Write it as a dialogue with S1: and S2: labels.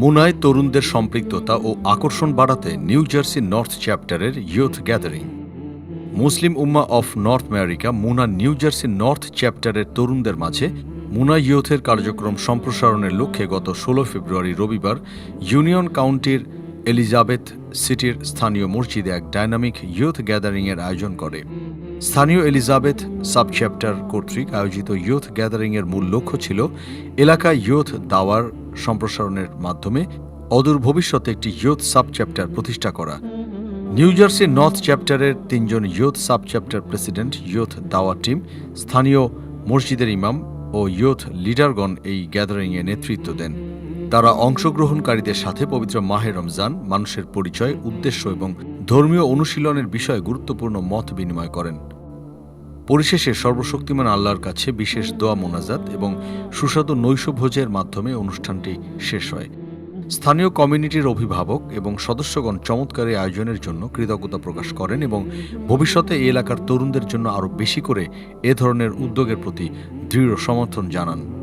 S1: মুনায় তরুণদের সম্পৃক্ততা ও আকর্ষণ বাড়াতে নিউ জার্সি নর্থ চ্যাপ্টারের youth gathering. Muslim ummah of North America MUNA New Jersey North চ্যাপ্টারের তরুণদের মাঝে মুনা ইয়ুথের কার্যক্রম সম্প্রসারণের লক্ষ্যে গত ষোলো ফেব্রুয়ারি রবিবার ইউনিয়ন কাউন্টির এলিজাবেথ সিটির স্থানীয় মসজিদে এক ডাইনামিক ইয়ুথ গ্যাদারিংয়ের আয়োজন করে। স্থানীয় এলিজাবেথ সাব চ্যাপ্টার কর্তৃক আয়োজিত ইয়ুথ গ্যাদারিংয়ের মূল লক্ষ্য ছিল এলাকায় ইয়ুথ দাওয়ার সম্প্রসারণের মাধ্যমে অদূর ভবিষ্যতে একটি ইয়ুথ সাব চ্যাপ্টার প্রতিষ্ঠা করা। নিউ জার্সি নর্থ চ্যাপ্টারের তিনজন youth sub chapter president, youth দাওয়া টিম, স্থানীয় মসজিদের ইমাম ও ইয়ুথ লিডারগণ এই গ্যাদারিংয়ে নেতৃত্ব দেন। তারা অংশগ্রহণকারীদের সাথে পবিত্র মাহে রমজান, মানুষের পরিচয়, উদ্দেশ্য এবং ধর্মীয় অনুশীলনের বিষয়ে গুরুত্বপূর্ণ মত বিনিময় করেন। পরিশেষে সর্বশক্তিমান আল্লাহর কাছে বিশেষ দোয়া মোনাজাত এবং সুস্বাদু নৈশভোজের মাধ্যমে অনুষ্ঠানটি শেষ হয়। স্থানীয় কমিউনিটির অভিভাবক এবং সদস্যগণ চমৎকার এই আয়োজনের জন্য কৃতজ্ঞতা প্রকাশ করেন এবং ভবিষ্যতে এই এলাকার তরুণদের জন্য আরও বেশি করে এ ধরনের উদ্যোগের প্রতি দৃঢ় সমর্থন জানান।